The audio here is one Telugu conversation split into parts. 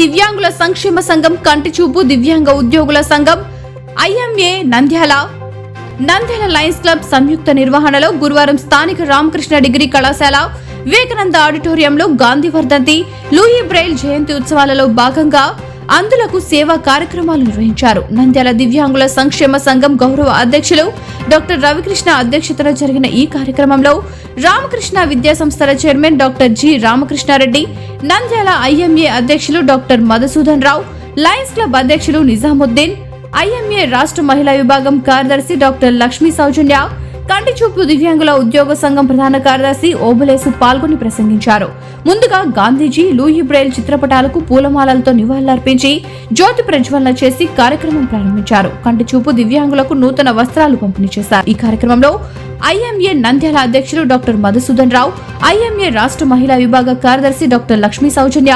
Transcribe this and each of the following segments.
దివ్యాంగుల సంక్షేమ సంఘం కంటి చూపు దివ్యాంగ ఉద్యోగుల సంఘం IMA Nandyal. Nandyal lions club సంయుక్త నిర్వహణలో గురువారం స్థానిక రామకృష్ణ డిగ్రీ కళాశాల వివేకానంద ఆడిటోరియంలో గాంధీ వర్ధంతి లూయి బ్రైల్ జయంతి ఉత్సవాలలో భాగంగా అందులకు సేవా కార్యక్రమాలు నిర్వహించారు. నంద్యాల దివ్యాంగుల సంక్షేమ సంఘం గౌరవ అధ్యక్షులు డాక్టర్ రవికృష్ణ అధ్యక్షతన జరిగిన ఈ కార్యక్రమంలో రామకృష్ణ విద్యా సంస్థల chairman doctor G Ramakrishnareddy Nandyal IMA అధ్యక్షులు doctor Madhusudan Rao lions club అధ్యక్షులు నిజాముద్దీన్ ఐఎంఏ రాష్ట్ర మహిళా విభాగం కార్యదర్శి డాక్టర్ లక్ష్మీ సౌజన్య కంటి చూపు దివ్యాంగుల ఉద్యోగ సంఘం ప్రధాన కార్యదర్శి ఓబులేసు పాల్గొని ప్రసంగించారు. ముందుగా గాంధీజీ లూయి బ్రైల్ చిత్రపటాలకు పూలమాలలతో నివాళులర్పించి జ్యోతి ప్రజ్వలన చేసి కార్యక్రమం ప్రారంభించారు. కంటి చూపు దివ్యాంగులకు నూతన వస్త్రాలు పంపిణీ చేశారు. ఈ కార్యక్రమంలో ఐఎంఏ నంద్యాల అధ్యక్షులు డాక్టర్ మధుసూదన్ రావు ఐఎంఏ రాష్ట్ర మహిళా విభాగ కార్యదర్శి doctor Lakshmi Soujanya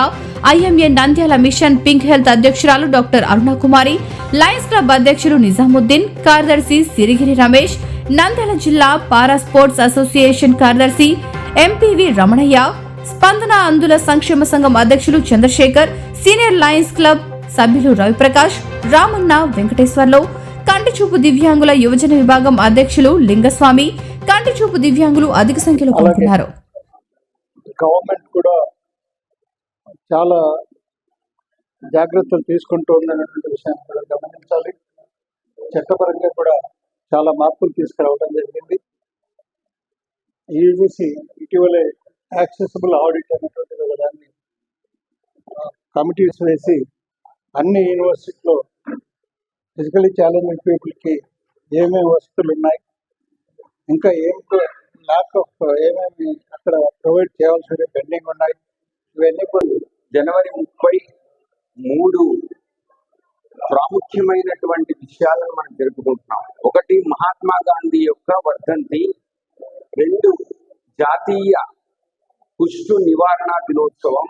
IMA Nandyal mission pink health అధ్యక్షురాలు doctor Aruna Kumari lions club అధ్యక్షులు నిజాముద్దీన్ కార్యదర్శి సిరిగిరి రమేష్ నంద్యాల జిల్లా పారా స్పోర్ట్స్ అసోసియేషన్ కార్యదర్శి ఎంపీవి రమణయ్య స్పందన అందుల సంక్షేమ సంఘం అధ్యక్షులు చంద్రశేఖర్ సీనియర్ లయన్స్ క్లబ్ సభ్యులు రవిప్రకాష్ రామన్న వెంకటేశ్వర్లు కంటి చూపు దివ్యాంగుల యువజన విభాగం అధ్యక్షులు లింగస్వామి కంటి చూపు దివ్యాంగులు అధిక సంఖ్యలో పాల్గొన్నారు. గవర్నమెంట్ కూడా చాలా జాగ్రత్తలు తీసుకుంటూ ఉందనేటువంటి విషయాన్ని కూడా గమనించాలి. చట్టపరంగా కూడా చాలా మార్పులు తీసుకురావడం జరిగింది. యూజీసీ ఇటీవలే యాక్సెసిబుల్ ఆడిట్ అనేటువంటి ఒక దాన్ని కమిటీస్ వేసి అన్ని యూనివర్సిటీలో ఫిజికలీ ఛాలెంజ్డ్ పీపుల్కి ఏమేమి వసతులు ఉన్నాయి ఇంకా ఏం ల్యాక్ ఆఫ్ ఏమేమి అక్కడ ప్రొవైడ్ చేయాల్సిన పెండింగ్ ఉన్నాయి ఇవన్నీ కూడా జనవరి ముప్పై మూడు ప్రాముఖ్యమైనటువంటి విషయాలను మనం జరుపుకుంటున్నాం మహాత్మా గాంధీ యొక్క వర్ధంతి రెండు జాతీయ కుష్టు నివారణ దినోత్సవం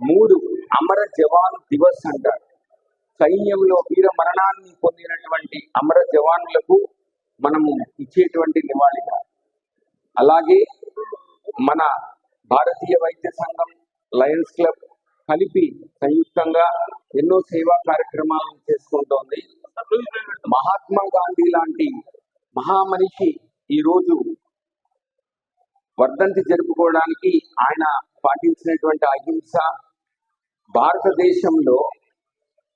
మూడు అమర జవాన్ దివస్ అంటారు. సైన్యంలో వీర మరణాన్ని పొందినటువంటి అమర జవాన్లకు మనము ఇచ్చేటువంటి నివాళిగా అలాగే మన భారతీయ వైద్య సంఘం లయన్స్ క్లబ్ కలిపి సంయుక్తంగా ఎన్నో సేవా కార్యక్రమాలను చేసుకుంటోంది మహాత్మా గాంధీ లాంటి మహామనిషి ఈరోజు వర్ధంతి జరుపుకోవడానికి ఆయన పాటించినటువంటి అహింస భారతదేశంలో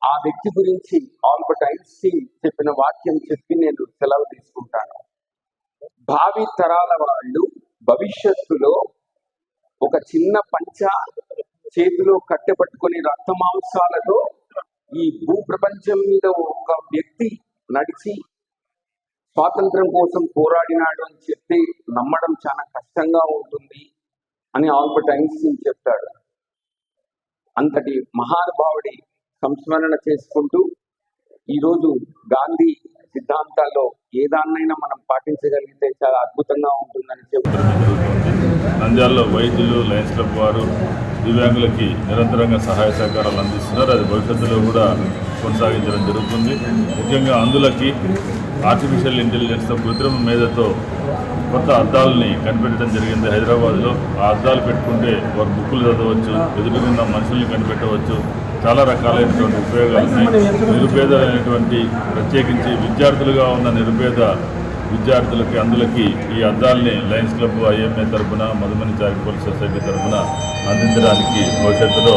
ఆ వ్యక్తి గురించి ఆల్బర్ట్ ఐన్స్టీన్ చెప్పిన వాక్యం చెప్పి నేను సెలవు తీసుకుంటాను. భావి తరాల వాళ్ళు భవిష్యత్తులో ఒక చిన్న పంచ చేతిలో కట్టెపట్టుకొని రక్త మాంసాలతో ఈ భూ ప్రపంచం మీద ఒక వ్యక్తి నడిచి స్వాతంత్రం కోసం పోరాడినాడు అని చెప్తే నమ్మడం చాలా కష్టంగా ఉంటుంది అని ఆల్బర్ట్ ఐన్స్టీన్ చెప్తాడు అంతటి మహానుభావుడి సంస్మరణ చేసుకుంటూ ఈరోజు గాంధీ సిద్ధాంతాల్లో ఏదాన్నైనా మనం పాటించగలిగితే చాలా అద్భుతంగా ఉంటుందని చెప్తున్నారు నంద్యాలలో వైద్యులు లయన్స్ క్లబ్ వారు దివ్యాంగులకి నిరంతరంగా సహాయ సహకారాలు అందిస్తున్నారు. అది భవిష్యత్తులో కూడా కొనసాగించడం జరుగుతుంది. ముఖ్యంగా అందులకి ఆర్టిఫిషియల్ ఇంటెలిజెన్స్తో కృత్రిమ మేధతో కొత్త అద్దాలని కనిపెట్టడం జరిగింది హైదరాబాద్లో. ఆ అద్దాలు పెట్టుకుంటే వారు బుక్కులు చదవచ్చు ఎదురుగున్న మనుషుల్ని కనిపెట్టవచ్చు. చాలా రకాలైనటువంటి ఉపయోగాలు ఉన్నాయి. నిరుపేదలైనటువంటి ప్రత్యేకించి విద్యార్థులుగా ఉన్న నిరుపేద విద్యార్థులకి అందులకి ఈ అద్దాలని లయన్స్ క్లబ్ ఐఎంఏ తరఫున మధుమని చారిటబుల్ సొసైటీ తరఫున అందించడానికి భవిష్యత్తులో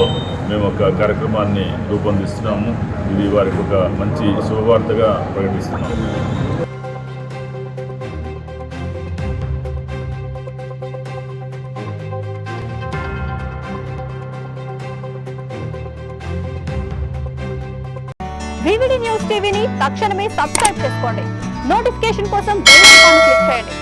మేము ఒక కార్యక్రమాన్ని రూపొందిస్తున్నాము. ఇది వారికి ఒక మంచి శుభవార్తగా ప్రకటిస్తున్నాము. వివిడి న్యూస్ టీవీని తక్షణమే సబ్స్క్రైబ్ చేసుకోండి. నోటిఫికేషన్ కోసం బెల్ ఐకాన్ క్లిక్ చేయండి.